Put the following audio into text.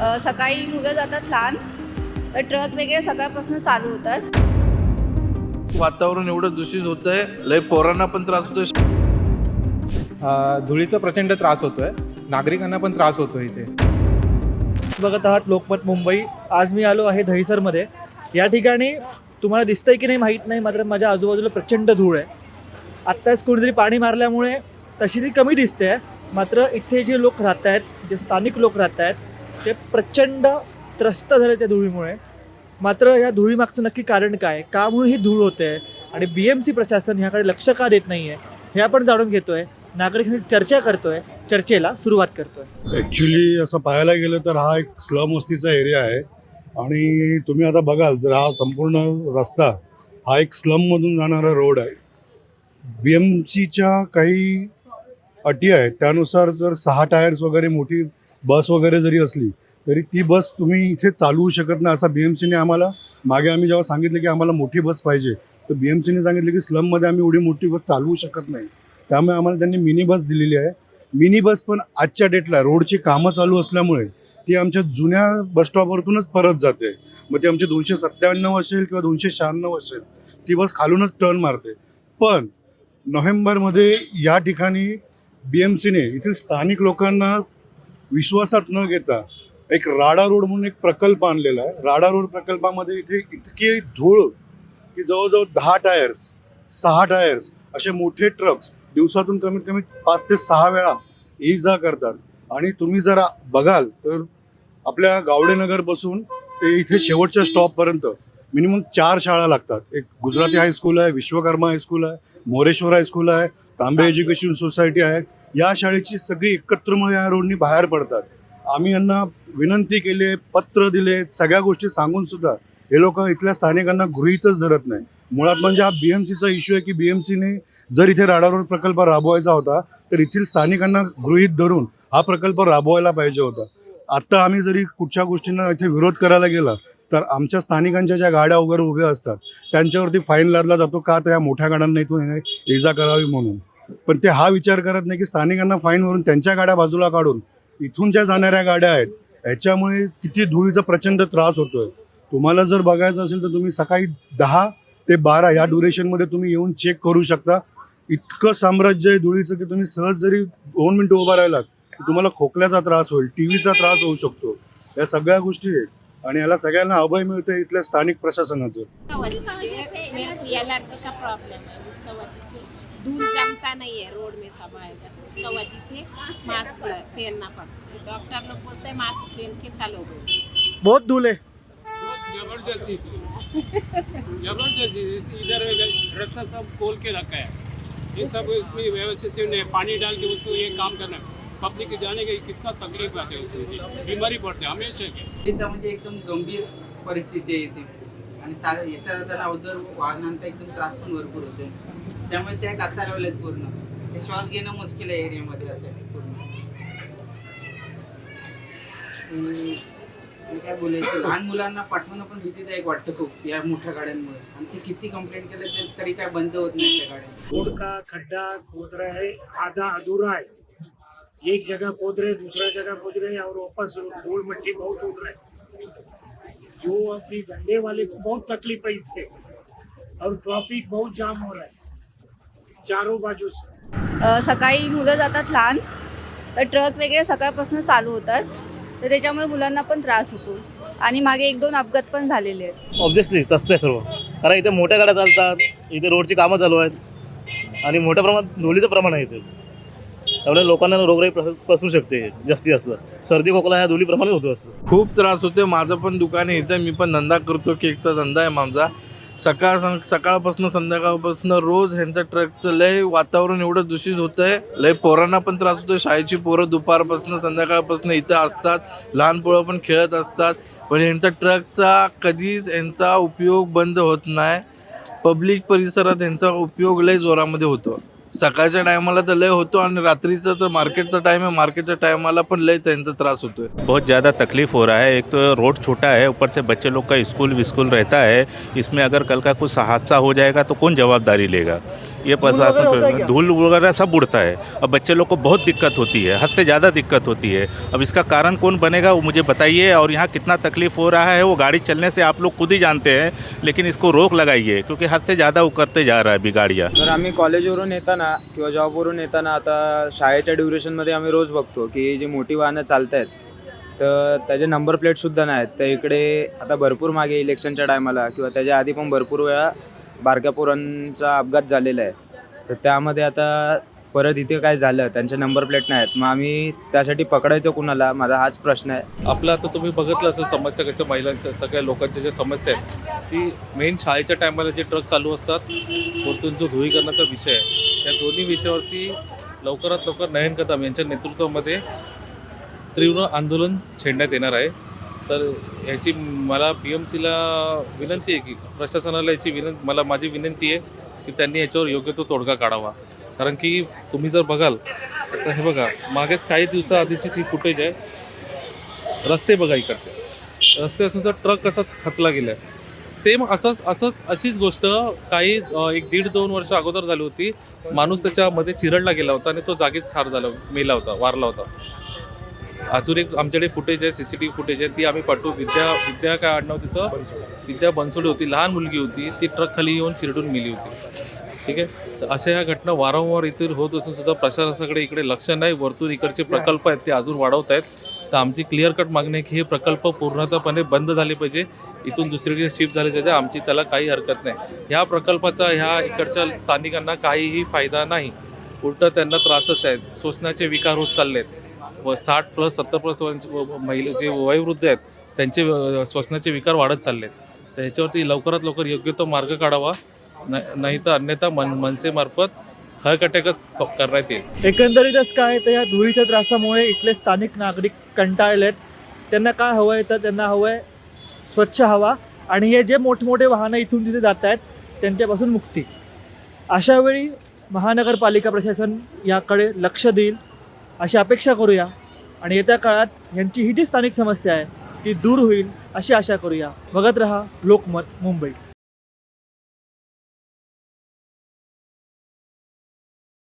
सकाळी मुलं जातात लहान तर ट्रक वगैरे सकाळपासून चालू होतात. वातावरण एवढं दूषित होतंय लय पोरांना पण त्रास होतोय. धुळीचा प्रचंड त्रास होतोय. नागरिकांना पण त्रास होतो इथे. बघत आहात लोकमत मुंबई. आज मी आलो आहे दहिसरमध्ये. या ठिकाणी तुम्हाला दिसतंय की नाही माहीत नाही मात्र माझ्या आजूबाजूला प्रचंड धूळ आहे. आत्ताच कोणीतरी पाणी मारल्यामुळे तशी ती कमी दिसते आहे मात्र इथे जे लोक राहत आहेत जे स्थानिक लोक राहत आहेत ते प्रचंड त्रस्त झाले त्या धुळीमुळे. मात्र या धुळीमागचं नक्की कारण काय? का म्हणून ही धूळ होते आणि बी एम सी प्रशासन ह्याकडे लक्ष का देत नाही आहे हे आपण जाणून घेतोय. नागरिकांनी चर्चा करतोय. चर्चेला सुरुवात करतोय. ॲक्च्युली असं पाहायला गेलं तर हा एक स्लम वस्तीचा एरिया आहे. आणि तुम्ही आता बघाल जर हा संपूर्ण रस्ता हा एक स्लममधून जाणारा रोड आहे. बी एम सीच्या काही अटी आहेत. त्यानुसार जर सहा टायर्स वगैरे मोठी बस वगैरे जरी असली तरी ती बस तुम्ही इथे चालवू शकत नाही असा बी एम सीने आम्हाला मागे आम्ही जेव्हा सांगितलं की आम्हाला मोठी बस पाहिजे तर बी एम सीने सांगितलं की स्लममध्ये आम्ही एवढी मोठी बस चालवू शकत नाही. त्यामुळे आम्हाला त्यांनी मिनी बस दिलेली आहे. मिनी बस पण आजच्या डेटला रोडची कामं चालू असल्यामुळे ती आमच्या जुन्या बसस्टॉपवरतूनच परत जाते. मग ती आमची दोनशे सत्त्याण्णव असेल किंवा दोनशे शहाण्णव असेल ती बस खालूनच टर्न मारते. पण नोव्हेंबरमध्ये या ठिकाणी बी एम सीने इथील स्थानिक लोकांना विश्वासात न घेता एक राडा रोड म्हणून एक प्रकल्प आणलेला आहे. राडा रोड प्रकल्पामध्ये इथे इतकी धूळ की जवळजवळ दहा टायर्स सहा टायर्स असे मोठे ट्रक्स दिवसातून कमीत कमी पाच ते सहा वेळा ये जा करतात. आणि तुम्ही जरा बघाल तर आपल्या गावडेनगर बसून ते इथे शेवटच्या स्टॉपपर्यंत मिनिमम चार शाळा लागतात. एक गुजराती हायस्कूल आहे विश्वकर्मा हायस्कूल आहे मोरेश्वर हायस्कूल आहे तांबे एज्युकेशन सोसायटी आहे या शाळेची सगळी एकत्र मग या रोडनी बाहेर पडतात. आम्ही यांना विनंती केली पत्र दिले सगळ्या गोष्टी सांगून सुद्धा हे लोक इथल्या स्थानिकांना गृहीतच धरत नाही. मुळात म्हणजे हा बी एम सीचा इश्यू आहे की बी एम सीने जर इथे राडा रोड प्रकल्प राबवायचा होता तर येथील स्थानिकांना गृहीत धरून हा प्रकल्प राबवायला पाहिजे होता. आत्ता आम्ही जरी कुठच्या गोष्टींना इथे विरोध करायला गेला तर आमच्या स्थानिकांच्या ज्या गाड्या वगैरे उभ्या असतात त्यांच्यावरती फाईन लादला जातो का? तर या मोठ्या गाड्यांना इथून इजा करावी म्हणून. पण ते हा विचार करत नाही की स्थानिकांना फाईन भरून त्यांच्या गाड्या बाजूला काढून इथून ज्या जाणाऱ्या गाड्या आहेत ह्याच्यामुळे किती धुळीचा प्रचंड त्रास होतोय. तुम्हाला जर बघायचं असेल तर तुम्ही सकाळी दहा ते बारा या ड्युरेशनमध्ये तुम्ही येऊन चेक करू शकता. इतकं साम्राज्य आहे धुळीचं की तुम्ही सहज जरी दोन मिनटं उभा राहिलात तुम्हाला खोकल्याचा त्रास होईल टी व्हीचा त्रास होऊ शकतो. या सगळ्या गोष्टी आहेत आणि याला सगळ्यांना अभय मिळतं इथल्या स्थानिक प्रशासनाचं. को का है धूल जमता नहीं है रोड में सब आएगा तो उसका वजह से मास्क पहनना पड़ता है. डॉक्टर लोग बोलते हैं मास्क पहन के चलो बहुत धूल आहे जबरदस्ती थी. जबरदस्ती इधर रास्ता सब खोल के रखा है. ये सब इसमें व्यवस्थित से पानी डाल के उसको ये काम करना पब्लिक जाने के कितना तकलीफ आते है उसमें बीमारी पड़ते है हमेशा के. इथं म्हणजे एकदम गंभीर परिस्थिती आहे इथे. आणि येता जाताना अवजड वाहनांचा एकदम त्रास पण भरपूर होते त्यामुळे त्या कासारवल्यात पूर्ण. ते श्वास घेणं मुश्किल आहे एरियामध्ये असं पूर्ण. काय बोलायचं? लहान मुलांना पाठवणं पण भीतीदायक वाटतं खूप या मोठ्या गाड्यांमुळे. आणि ते किती कंप्लेंट केलं तरी काय बंद होत नाही त्या गाड्या गोडका खड्डा कोदरा आहे आधा अधूरा है एक जगह खोद रहे दूसरा जगह खोद रहे और वापस धूल मिट्टी बहुत उड़ रहा है जो अपनी धंधे वाले को बहुत तकलीफ है इससे. और ट्रॉफिक बहुत जाम हो रहा है. चारों बाजू सकाळी मुलं जातात लहान तर ट्रक वगैरे सकाळपासून चालू होतात तर त्याच्यामुळे मुलांना पण त्रास होतो. आणि मागे एक दोन अपघात पण झालेले आहेत. ऑब्विसली तसं आहे सर्व. कारण इथे मोठ्या गाड्या चालतात इथे रोडची कामं चालू आहेत आणि मोठ्या प्रमाणात धुळीचं प्रमाण आहे इथे. त्यामुळे लोकांना रोगराई पस- पसरू शकते जास्तीत जास्त. सर्दी खोकला ह्या धुलीप्रमाणे होतो असं. खूप त्रास होते माझं पण दुकान आहे इथं. मी पण धंदा करतो केकचा धंदा आहे माझा. सकाळ सं- सकाळपासून संध्याकाळपासून रोज ह्यांचं ट्रकचं लय वातावरण एवढं दूषित होतंय. लय पोरांना पण त्रास होतोय. शाळेची पोरं दुपारपासून संध्याकाळपासून इथं असतात. लहान पोरं पण खेळत असतात. पण ह्यांचा ट्रकचा कधीच यांचा उपयोग बंद होत नाही. पब्लिक परिसरात यांचा उपयोग लय जोरामध्ये होतो. सकाळच्या टायमाला तर लय होतो आणि रात्रीचं तर मार्केटचा टाइम आहे. मार्केटच्या टायमाला पण लय त्यांचा त्रास होतोय. बहुत ज़्यादा तकलीफ़ हो रहा है. एक तो रोड छोटा है ऊपर से बच्चे लोग का स्कूल विस्कूल रहता है। इसमें अगर कल का कुछ हादसा हो जाएगा तो कौन जवाबदारी लेगा? ये है प्रशासन? धूल वगैरह सब उड़ता है। और बच्चे लोग को बहुत दिक्कत होती है हद से ज़्यादा दिक्कत होती है। अब इसका कारण कौन बनेगा वो मुझे बताइए। और यहाँ कितना तकलीफ हो रहा है वो गाड़ी चलने से आप लोग खुद ही जानते हैं लेकिन इसको रोक लगाइए क्योंकि हद से ज़्यादा वो करते जा रहा है अभी गाड़ियाँ। तर आम्ही कॉलेजवरून येताना किंवा जॉबवरून येताना आता शाळेच्या ड्युरेशनमध्ये आम्ही रोज बघतो की जी मोठी वाहनं चालत आहेत तर त्याचे नंबर प्लेटसुद्धा नाहीत. तर इकडे आता भरपूर मागे इलेक्शनच्या टायमाला किंवा त्याच्या आधी पण भरपूर वेळा बारक्या पोरांचा अपघात झालेला आहे. तर त्यामध्ये आता परत इथे काय झालं त्यांचे नंबर प्लेट नाहीत मग आम्ही त्यासाठी पकडायचं कुणाला? माझा हाच प्रश्न आहे. आपलं आता तुम्ही बघितलं असं समस्या कसं महिलांच्या सगळ्या लोकांच्या ज्या समस्या आहेत ती मेन शाळेच्या टायमाला जे ट्रक चालू असतात वरतून जो धुळीकरणाचा विषय आहे त्या दोन्ही विषयावरती लवकरात लवकर नयन कदम यांच्या नेतृत्वामध्ये तीव्र आंदोलन छेडण्यात येणार आहे. तर ह्याची मला पी एम सीला विनंती आहे की प्रशासनाला याची विनं मला माझी विनंती आहे की त्यांनी याच्यावर योग्य तो तोडगा काढावा. कारण की तुम्ही जर बघाल तर हे बघा मागेच काही दिवसाआधीची जी फुटेज आहे रस्ते बघा इकडचे. रस्ते असून जर ट्रक असाच खचला गेला सेम असंच असंच अशीच गोष्ट काही एक दीड दोन वर्ष अगोदर झाली होती. माणूस त्याच्यामध्ये चिरडला गेला होता आणि तो जागीच ठार झाला मेला होता वारला होता. अजून एक आमच्याकडे फुटेज आहे C C T V footage आहे ती आम्ही पाठवू. विद्या विद्या काय आडनाव तिचं? विद्या बनसोडी होती. लहान मुलगी होती. ती ट्रक खाली येऊन चिरडून मिली होती. ठीक आहे? तर अशा ह्या घटना वारंवार इथे होत असून सुद्धा प्रशासनाकडे इकडे लक्ष नाही. वरतून इकडचे प्रकल्प आहेत ते अजून वाढवत आहेत. तर आमची क्लिअर कट मागणी आहे की हे प्रकल्प पूर्णतःपणे बंद झाले पाहिजे. इथून दुसरीकडे शिफ्ट झाले पाहिजे. आमची त्याला काही हरकत नाही. ह्या प्रकल्पाचा ह्या इकडच्या स्थानिकांना काहीही फायदा नाही. उलटं त्यांना त्रासच आहेत. शोषणाचे विकार होत चालले आहेत व साठ प्लस सत्तर प्लस महिला जे वयोवृद्ध आहेत त्यांचे श्वसनाचे विकार वाढत चालले आहेत तर ह्याच्यावरती लवकरात लवकर योग्य तो मार्ग काढावा. न- नाही तर अन्यथा मन मनसेमार्फत खळकटकच करण्यात येईल. एकंदरीतच काय तर या धुळीच्या त्रासामुळे इथले स्थानिक नागरिक कंटाळलेत. त्यांना काय हवं आहे तर त्यांना हवं आहे स्वच्छ हवा. आणि हे जे मोठमोठे वाहनं इथून तिथे जात आहेत त्यांच्यापासून मुक्ती. अशावेळी महानगरपालिका प्रशासन याकडे लक्ष देईल. अशी अपेक्षा करूया. आणि येत्या काळात यांची ही जी स्थानिक समस्या आहे ती दूर होईल अशी आशा करूया. बघत रहा लोकमत मुंबई.